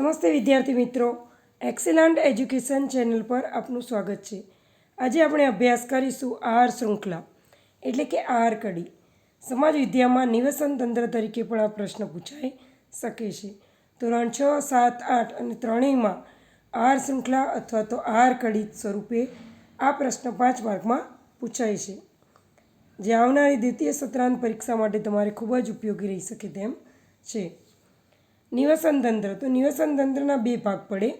નમસ્તે વિદ્યાર્થી મિત્રો. એક્સેલન્ટ એજ્યુકેશન ચેનલ પર આપનું સ્વાગત છે. આજે આપણે અભ્યાસ કરીશું આહાર શૃંખલા, એટલે કે આહાર કડી. સમાજ વિદ્યામાં નિવસન તંત્ર તરીકે પણ આ પ્રશ્ન પૂછાઈ શકે છે. ધોરણ છ, સાત, આઠ અને ત્રણેયમાં આહાર શૃંખલા અથવા તો આહાર કડી સ્વરૂપે આ પ્રશ્ન પાંચ માર્કમાં પૂછાય છે. જે આવનારી દ્વિતીય સત્રાંત પરીક્ષા માટે તમારે ખૂબ જ ઉપયોગી રહી શકે તેમ છે. નિવસન તંત્ર તો નિવસન તંત્રના બે ભાગ પડે.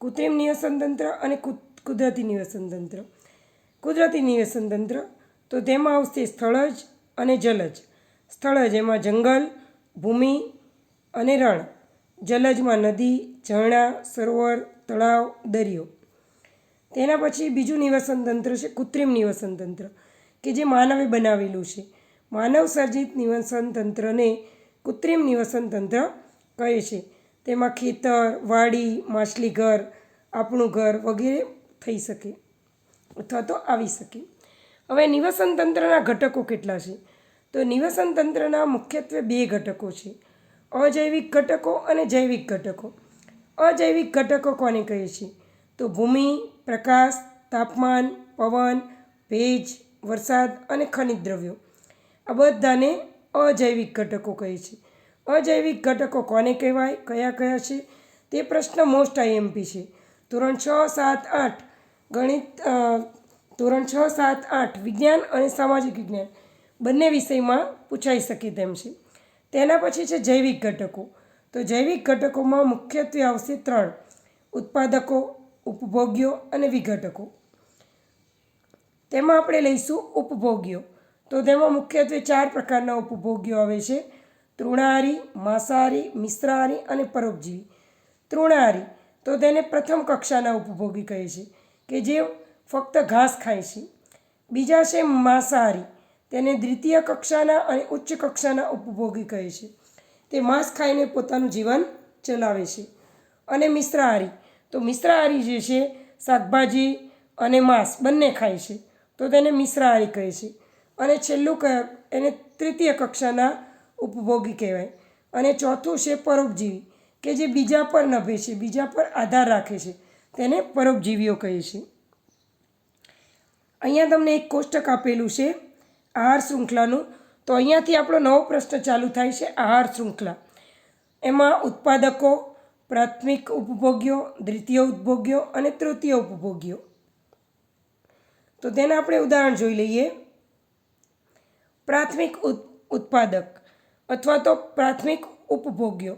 કૃત્રિમ નિવસન તંત્ર અને કુદરતી નિવસન તંત્ર કુદરતી નિવસન તંત્ર તો તેમાં આવશે સ્થળજ અને જલજ સ્થળજ એમાં જંગલ, ભૂમિ અને રણ. જલજમાં નદી, ઝરણા, સરોવર, તળાવ, દરિયો. તેના પછી બીજું નિવસન તંત્ર છે કૃત્રિમ નિવસન તંત્ર કે જે માનવે બનાવેલું છે. માનવ સર્જિત નિવસન તંત્રને કૃત્રિમ નિવસન તંત્ર કહે છે. તેમાં ખેતર, વાડી, માછલી ઘર, આપણું ઘર વગેરે થઈ શકે અથવા તો આવી શકે. હવે નિવસન તંત્રના ઘટકો કેટલા છે? તો નિવસન તંત્રના મુખ્યત્વે બે ઘટકો છે. અજૈવિક ઘટકો અને જૈવિક ઘટકો. અજૈવિક ઘટકો કોને કહે છે? તો ભૂમિ, પ્રકાશ, તાપમાન, પવન, ભેજ, વરસાદ અને ખનિજ દ્રવ્યો. આ બધાને અજૈવિક ઘટકો કહે છે. અજૈવિક ઘટકો કોને કહેવાય? કયા કયા છે? તે પ્રશ્ન મોસ્ટ આઈએમપી છે. ધોરણ છ, સાત, આઠ. ગણિત ધોરણ છ, સાત, આઠ. વિજ્ઞાન અને સામાજિક વિજ્ઞાન. બંને વિષયમાં પૂછાઈ શકે તેમ છે. તેના પછી છે જૈવિક ઘટકો. તો જૈવિક ઘટકોમાં મુખ્યત્વે આવશે ત્રણ. ઉત્પાદકો, ઉપભોગ્યો અને વિઘટકો. તેમાં આપણે લઈશું ઉપભોગ્યો. તો તેમાં મુખ્યત્વે ચાર પ્રકારના ઉપભોગ્યો આવે છે. તૃણાહારી માંસાહારી, મિશ્રાહારી અને પરોપજીવી. તૃણાહારી તો તેને પ્રથમ કક્ષાના ઉપભોગી કહે છે કે જે ફક્ત ઘાસ ખાય છે. બીજા છે માંસાહારી. તેને દ્વિતીય કક્ષાના અને ઉચ્ચ કક્ષાના ઉપભોગી કહે છે. તે માંસ ખાઈને પોતાનું જીવન ચલાવે છે. અને મિશ્રાહારી. તો મિશ્રાહારી જે છે શાકભાજી અને માંસ બંને ખાય છે. તો તેને મિશ્રાહારી કહે છે. અને છેલ્લું એને તૃતીય કક્ષાના ઉપભોગી કહેવાય. અને ચોથું છે પરોપજીવી, કે જે બીજા પર નભે છે, બીજા પર આધાર રાખે છે, તેને પરોપજીવીઓ કહે છે. અહીંયા તમને એક કોષ્ટક આપેલું છે, આહાર શૃંખલાનું. તો અહીંયાથી આપણો નવો પ્રશ્ન ચાલુ થાય છે, આહાર શૃંખલા. એમાં ઉત્પાદકો, પ્રાથમિક ઉપભોગ્યો દ્વિતીય ઉપભોગ્યો અને તૃતીય ઉપભોગ્યો તો તેના આપણે ઉદાહરણ જોઈ લઈએ. પ્રાથમિક ઉત- ઉત્પાદક. અથવા તો પ્રાથમિક ઉપભોગ્યો.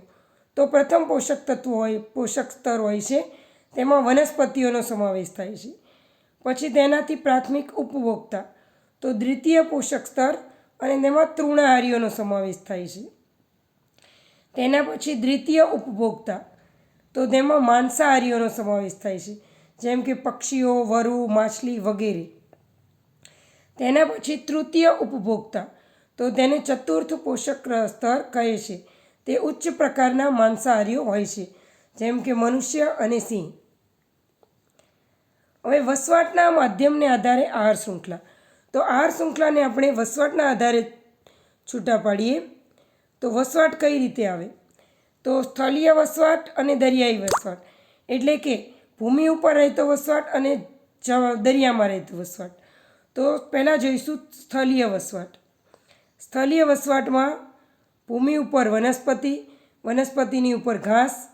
તો પ્રથમ પોષક તત્વો હોય, પોષક સ્તર હોય છે, તેમાં વનસ્પતિઓનો સમાવેશ થાય છે. પછી તેનાથી પ્રાથમિક ઉપભોક્તા, તો દ્વિતીય પોષક સ્તર અને તેમાં તૃણાહારીઓનો સમાવેશ થાય છે. તેના પછી દ્વિતીય ઉપભોક્તા, તો તેમાં માંસાહારીઓનો સમાવેશ થાય છે, જેમ કે પક્ષીઓ, વરુ, માછલી વગેરે. તેના પછી તૃતીય ઉપભોક્તા તો તેને ચતુર્થ પોષક સ્તર કહે છે. તે ઉચ્ચ પ્રકારના માંસાહારીઓ હોય છે, જેમ કે મનુષ્ય અને સિંહ. હવે વસવાટના માધ્યમને આધારે આહાર શૃંખલા. તો આહાર શૃંખલાને આપણે વસવાટના આધારે છૂટા પાડીએ. તો વસવાટ કઈ રીતે આવે? તો સ્થળીય વસવાટ અને દરિયાઈ વસવાટ. એટલે કે ભૂમિ ઉપર રહેતો વસવાટ અને દરિયામાં રહેતો વસવાટ. તો પહેલાં જોઈશું સ્થળીય વસવાટ. સ્થળીય વસવાટમાં ભૂમિ ઉપર વનસ્પતિ, વનસ્પતિની ઉપર ઘાસ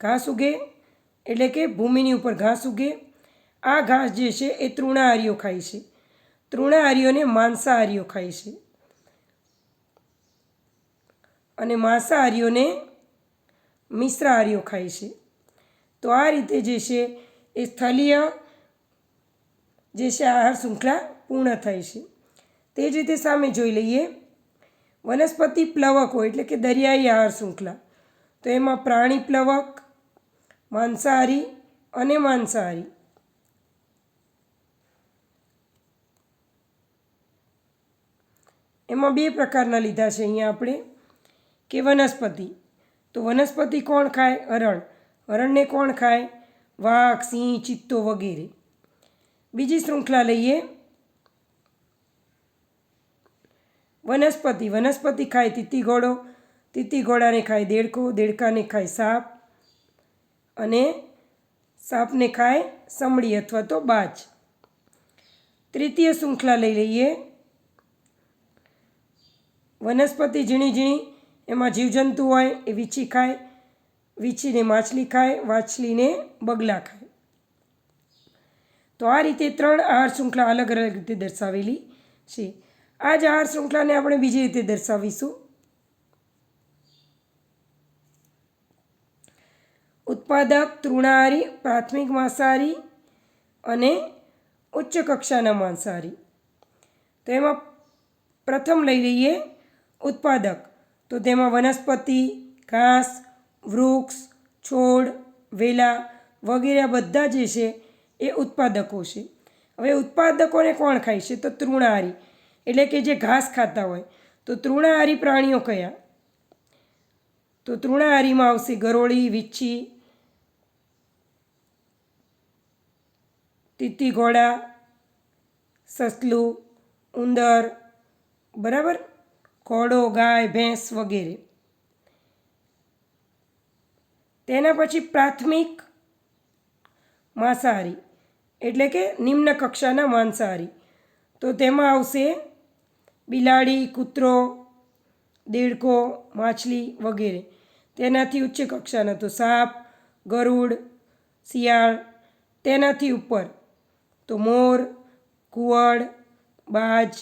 ઘાસ ઉગે, એટલે કે ભૂમિની ઉપર ઘાસ ઉગે. આ ઘાસ જે છે એ તૃણાહારીઓ ખાય છે. તૃણાહારીઓને માંસાહારીઓ ખાય છે. અને માંસાહારીઓને મિશ્રાહારીઓ ખાય છે. તો આ રીતે જે છે એ સ્થળીય જે છે આહાર શૃંખલા પૂર્ણ થાય છે. તે જ રીતે સામે જોઈ લઈએ. વનસ્પતિ પ્લવકો એટલે કે દરિયાઈ આહાર શૃંખલા. તો એમાં પ્રાણી પ્લવક, માંસાહારી અને માંસાહારી. એમાં બે પ્રકારના લીધા છે અહીંયા આપણે, કે વનસ્પતિ. તો વનસ્પતિ કોણ ખાય? હરણ. હરણને કોણ ખાય? વાઘ, સિંહ, ચિત્તો વગેરે. બીજી શૃંખલા લઈએ. વનસ્પતિ વનસ્પતિ ખાય તીતી ઘોડો તીતી ઘોડાને ખાય દેડકો, દેડકાને ખાય સાપ અને સાપને ખાય સમડી અથવા તો બાજ. તૃતીય શૃંખલા લઈ લઈએ. વનસ્પતિ ઝીણી ઝીણી, એમાં જીવજંતુ હોય એ વીછી ખાય, વીછીને માછલી ખાય વાછલીને બગલા ખાય. તો આ રીતે ત્રણ આહાર શૃંખલા અલગ અલગ રીતે દર્શાવેલી છે. આ જ આહાર શૃંખલાને આપણે બીજી રીતે દર્શાવીશું. ઉત્પાદક તૃણાહારી પ્રાથમિક માંસાહારી અને ઉચ્ચ કક્ષાના માંસાહારી. તો એમાં પ્રથમ લઈ લઈએ ઉત્પાદક. તો તેમાં વનસ્પતિ, ઘાસ, વૃક્ષ, છોડ, વેલા વગેરે બધા જે છે એ ઉત્પાદકો છે. હવે ઉત્પાદકોને કોણ ખાય છે? તો તૃણાહારી એટલે કે જે ઘાસ ખાતા હોય, તો તૃણાહારી પ્રાણીઓ કયા? તો તૃણાહારીમાં આવશે ગરોળી વિચ્છી તીતી ઘોડા, સસલું, ઉંદર, બરાબર? ઘોડો, ગાય, ભેંસ વગેરે. તેના પછી પ્રાથમિક માંસાહારી, એટલે કે નિમ્ન કક્ષાના માંસાહારી. તો તેમાં આવશે બિલાડી, કૂતરો, દેડકો, માછલી વગેરે. તેનાથી ઉચ્ચ કક્ષાના તો સાપ, ગરુડ, શિયાળ, તેનાથી ઉપર તો મોર કુવડ બાજ,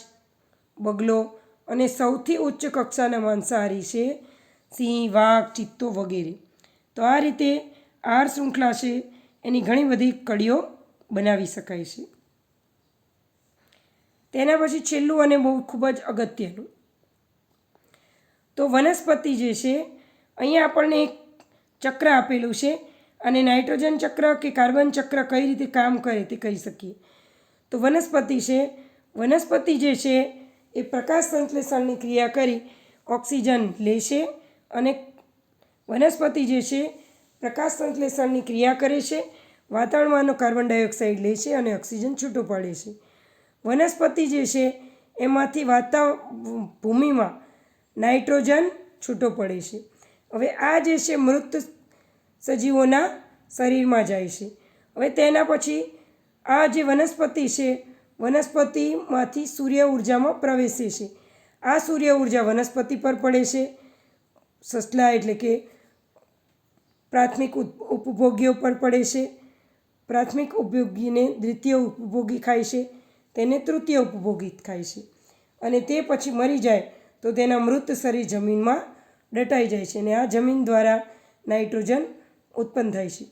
બગલો અને સૌથી ઉચ્ચ કક્ષાના માંસાહારી છે સિંહ, વાઘ, ચિત્તો વગેરે. તો આ રીતે આર શૃંખલા છે. એની ઘણી બધી કડીઓ બનાવી શકાય છે. તેના પછી છેલ્લું અને બહુ ખૂબ જ અગત્યનું. તો વનસ્પતિ જે છે, અહીંયા આપણને એક ચક્ર આપેલું છે અને નાઇટ્રોજન ચક્ર કે કાર્બન ચક્ર કઈ રીતે કામ કરે તે કહી શકીએ. તો વનસ્પતિ છે, વનસ્પતિ જે છે એ પ્રકાશ સંશ્લેષણની ક્રિયા કરી ઓક્સિજન લેશે અને વનસ્પતિ જે છે પ્રકાશ સંશ્લેષણની ક્રિયા કરે છે વાતાવરણમાંનો કાર્બન ડાયોક્સાઇડ લે છે અને ઓક્સિજન છૂટો પાડે છે. વનસ્પતિ જે છે, એમાંથી વાતા ભૂમિમાં નાઇટ્રોજન છૂટો પડે છે. હવે આ જે છે, મૃત સજીવોના શરીરમાં જાય છે. હવે તેના પછી આ જે વનસ્પતિ છે, વનસ્પતિમાંથી સૂર્ય ઉર્જામાં પ્રવેશે છે. આ સૂર્ય ઊર્જા વનસ્પતિ પર પડે છે. સસલા એટલે કે પ્રાથમિક ઉપભોગીઓ પર પડે છે. પ્રાથમિક ઉપયોગીને દ્વિતીય ઉપભોગી ખાય છે. તેને તૃતીય ઉપભોગી ખાય છે. અને તે પછી મરી જાય તો તેના મૃત શરીર જમીનમાં દટાઈ જાય છે અને આ જમીન દ્વારા નાઇટ્રોજન ઉત્પન્ન થાય છે.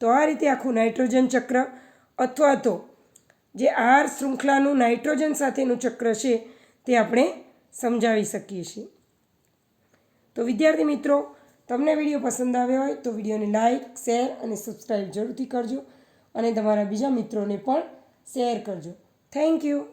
તો આ રીતે આખું નાઇટ્રોજન ચક્ર અથવા તો જે આહાર શૃંખલાનું નાઇટ્રોજન સાથેનું ચક્ર છે તે આપણે સમજાવી શકીએ છીએ. તો વિદ્યાર્થી મિત્રો, તમને વીડિયો પસંદ આવ્યો હોય તો વિડીયોને લાઇક શેર અને સબસ્ક્રાઈબ જરૂરથી કરજો અને તમારા બીજા મિત્રોને પણ શેર કરજો. Thank you.